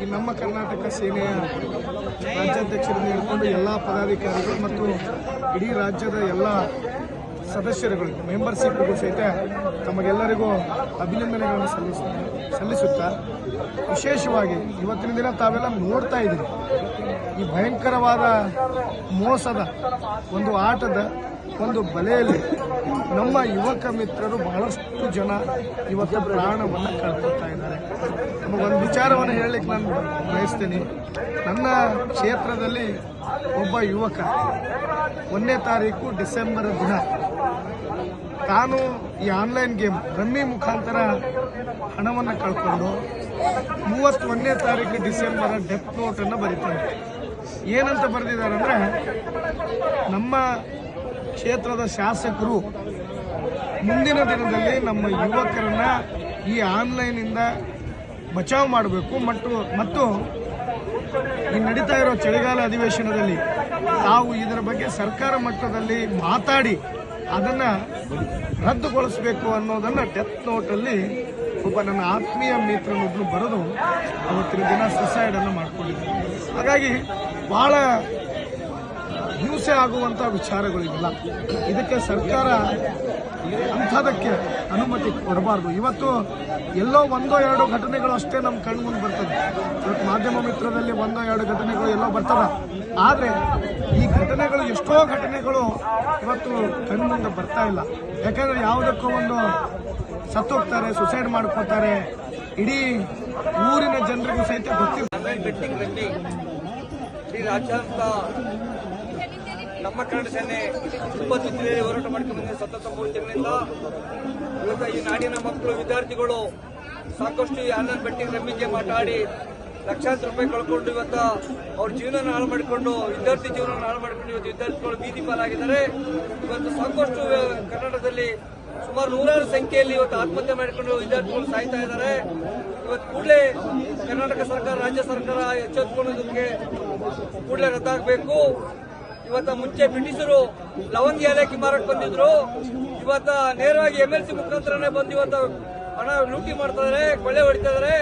ಈ ನಮ್ಮ ಕರ್ನಾಟಕ ಸೇನೆಯ ರಾಜ್ಯಾಧ್ಯಕ್ಷರಿಂದ ಹಿಡ್ಕೊಂಡು ಎಲ್ಲ ಪದಾಧಿಕಾರಿಗಳು ಮತ್ತು ಇಡೀ ರಾಜ್ಯದ ಎಲ್ಲ ಸದಸ್ಯರುಗಳು ಮೆಂಬರ್ಶಿಪ್ಗೂ ಸಹಿತ ತಮಗೆಲ್ಲರಿಗೂ ಅಭಿನಂದನೆಗಳನ್ನು ಸಲ್ಲಿಸ, ಸಲ್ಲಿಸುತ್ತಾ ವಿಶೇಷವಾಗಿ ಇವತ್ತಿನ ದಿನ ತಾವೆಲ್ಲ ನೋಡ್ತಾ ಇದ್ದೀರಿ. ಈ ಭಯಂಕರವಾದ ಮೋಸದ ಒಂದು ಆಟದ ಒಂದು ಬಲೆಯಲ್ಲಿ ನಮ್ಮ ಯುವಕ ಮಿತ್ರರು ಬಹಳಷ್ಟು ಜನ ಇವತ್ತು ಪ್ರಾಣವನ್ನು ಕಳ್ಕೊಳ್ತಾ ಇದ್ದಾರೆ. ವಿಚಾರವನ್ನು ಹೇಳಲಿಕ್ಕೆ ನಾನು ಬಯಸ್ತೀನಿ. ನನ್ನ ಕ್ಷೇತ್ರದಲ್ಲಿ ಒಬ್ಬ ಯುವಕ, ಒಂದನೇ ತಾರೀಕು ಡಿಸೆಂಬರ್ ದಿನ, ತಾನು ಈ ಆನ್ಲೈನ್ ಗೇಮ್ ರಮ್ಮಿ ಮುಖಾಂತರ ಹಣವನ್ನು ಕಳ್ಕೊಂಡು ಮೂವತ್ತೊಂದನೇ ತಾರೀಕು ಡಿಸೆಂಬರ್ ಡೆತ್ ನೋಟನ್ನು ಬರೀತಾನೆ. ಏನಂತ ಬರೆದಿದ್ದಾರೆ ಅಂದರೆ, ನಮ್ಮ ಕ್ಷೇತ್ರದ ಶಾಸಕರು ಮುಂದಿನ ದಿನದಲ್ಲಿ ನಮ್ಮ ಯುವಕರನ್ನ ಈ ಆನ್ಲೈನಿಂದ ಬಚಾವ್ ಮಾಡಬೇಕು, ಮತ್ತು ಮತ್ತು ಈ ನಡೀತಾ ಇರೋ ಚಳಿಗಾಲ ಅಧಿವೇಶನದಲ್ಲಿ ತಾವು ಇದರ ಬಗ್ಗೆ ಸರ್ಕಾರ ಮಟ್ಟದಲ್ಲಿ ಮಾತಾಡಿ ಅದನ್ನು ರದ್ದುಗೊಳಿಸಬೇಕು ಅನ್ನೋದನ್ನು ಡೆತ್ ನೋಟಲ್ಲಿ ಒಬ್ಬ ನನ್ನ ಆತ್ಮೀಯ ಮಿತ್ರನೊಬ್ಬರು ಬರೆದು ಅವತ್ತಿನ ದಿನ ಸುಸೈಡನ್ನು ಮಾಡಿಕೊಂಡಿದ್ದಾರೆ ಹಾಗಾಗಿ ಭಾಳ ಹಿಂಸೆ ಆಗುವಂಥ ವಿಚಾರಗಳಿಲ್ಲ. ಇದಕ್ಕೆ ಸರ್ಕಾರ ಅಂಥದಕ್ಕೆ ಅನುಮತಿ ಕೊಡಬಾರ್ದು. ಇವತ್ತು ಎಲ್ಲೋ ಒಂದೋ ಎರಡು ಘಟನೆಗಳು ಅಷ್ಟೇ ನಮ್ಮ ಕಣ್ಣು ಮುಂದೆ ಬರ್ತದೆ. ಇವತ್ತು ಮಾಧ್ಯಮ ಮಿತ್ರದಲ್ಲಿ ಒಂದೋ ಎರಡು ಘಟನೆಗಳು ಎಲ್ಲೋ ಬರ್ತವೆ ಆದರೆ ಈ ಘಟನೆಗಳು ಎಷ್ಟೋ ಘಟನೆಗಳು ಇವತ್ತು ಕಣ್ಣು ಮುಂದೆ ಬರ್ತಾ ಇಲ್ಲ. ಯಾಕಂದ್ರೆ ಯಾವುದಕ್ಕೂ ಒಂದು ಸತ್ತೋಗ್ತಾರೆ ಸುಸೈಡ್ ಮಾಡ್ಕೋತಾರೆ ಇಡೀ ಊರಿನ ಜನರಿಗೂ ಸಹಿತ ಗೊತ್ತಿಲ್ಲ ಆನ್ಲೈನ್ ಬೆಟ್ಟಿಂಗ್ ರಲ್ಲಿ ಇಡೀ ರಾಜ್ಯಾದ್ಯಂತ ನಮ್ಮ ಕನ್ನಡ ಸೇನೆ ಇಪ್ಪತ್ತು ಜಿಲ್ಲೆಯಲ್ಲಿ ಹೋರಾಟ ಮಾಡ್ಕೊಂಡು ಬಂದಿದೆ. ಸತತ ಮೂರು ಇವತ್ತು ಈ ನಾಡಿನ ಮಕ್ಕಳು, ವಿದ್ಯಾರ್ಥಿಗಳು ಸಾಕಷ್ಟು ಈ ಆನ್ಲೈನ್ ಬೆಟ್ಟಿಂಗ್ ರಮ್ಮಿಗೆ ಮಾತಾಡಿ ಲಕ್ಷಾಂತರ ರೂಪಾಯಿ ಕಳ್ಕೊಂಡು ಇವತ್ತ ಅವ್ರ ಜೀವನ ಹಾಳು ಮಾಡಿಕೊಂಡು, ವಿದ್ಯಾರ್ಥಿ ಜೀವನ ಹಾಳು ಮಾಡಿಕೊಂಡು ಇವತ್ತು ವಿದ್ಯಾರ್ಥಿಗಳು ಬೀದಿ ಪಾಲಾಗಿದ್ದಾರೆ. ಇವತ್ತು ಸಾಕಷ್ಟು ಕನ್ನಡದಲ್ಲಿ ಸುಮಾರು ನೂರಾರು ಸಂಖ್ಯೆಯಲ್ಲಿ ಇವತ್ತು ಆತ್ಮಹತ್ಯೆ ಮಾಡಿಕೊಂಡು ವಿದ್ಯಾರ್ಥಿಗಳು ಸಾಯ್ತಾ ಇದ್ದಾರೆ. ಇವತ್ತು ಕೂಡಲೇ ಕರ್ನಾಟಕ ಸರ್ಕಾರ, ರಾಜ್ಯ ಸರ್ಕಾರ ಎಚ್ಚೆತ್ತುಕೊಳ್ಳೋದಕ್ಕೆ ಕೂಡಲೇ ರದ್ದಾಗಬೇಕು. ಇವತ್ತ ಮುಂಚೆ ಬ್ರಿಟಿಷರು ಲವಂಗಿ ಏಲಕ್ಕಿ ಮಾರಾಟ ಬಂದಿದ್ರು. ಇವತ್ತ ನೇರವಾಗಿ ಎಂ ಎಲ್ ಸಿ ಮುಖಾಂತರನೇ ಬಂದು ಇವತ್ತ ಹಣ ಲೂಟಿ ಮಾಡ್ತಾ ಇದಾರೆ, ಕೊಳ್ಳೆ ಹೊಡಿತಾ ಇದಾರೆ.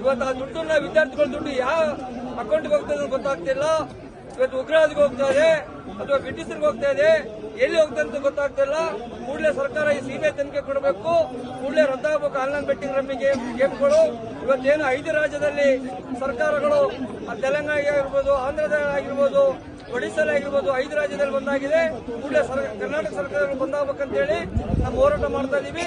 ಇವತ್ತು ಆ ದುಡ್ಡನ್ನ ವಿದ್ಯಾರ್ಥಿಗಳ ದುಡ್ಡು ಯಾವ ಅಕೌಂಟ್ಗೆ ಹೋಗ್ತದೆ ಗೊತ್ತಾಗ್ತಿಲ್ಲ. ಇವತ್ತು ಉಗ್ರವಾದಿಗೆ ಹೋಗ್ತಾ ಇದೆ ಅಥವಾ ಬ್ರಿಟಿಷರ್ಗೆ ಹೋಗ್ತಾ ಇದೆ? ಎಲ್ಲಿ ಹೋಗ್ತಾ ಅಂತ ಗೊತ್ತಾಗ್ತಾ ಇಲ್ಲ. ಕೂಡಲೇ ಸರ್ಕಾರ ಈ ಸೀಮೆ ತನಿಖೆ ಕೊಡಬೇಕು. ಕೂಡಲೇ ರದ್ದಾಗಬೇಕು ಆನ್ಲೈನ್ ಬೆಟ್ಟಿಂಗ್ ರಮ್ಮಿ ಗೇಮ್, ಗೇಮ್ಗಳು. ಇವತ್ತೇನು ಐದು ರಾಜ್ಯದಲ್ಲಿ ಸರ್ಕಾರಗಳು ತೆಲಂಗಾಣ ಆಗಿರ್ಬೋದು ಆಂಧ್ರದ ಆಗಿರ್ಬೋದು ಒಡಿಶಾದಲ್ಲಿ ಆಗಿರ್ಬೋದು ಐದು ರಾಜ್ಯದಲ್ಲಿ ಬಂದಾಗಿದೆ ಕೂಡಲೇ ಕರ್ನಾಟಕ ಸರ್ಕಾರಗಳು ಬಂದಾಗಬೇಕಂತೇಳಿ ನಾವು ಹೋರಾಟ ಮಾಡ್ತಾ ಇದೀವಿ.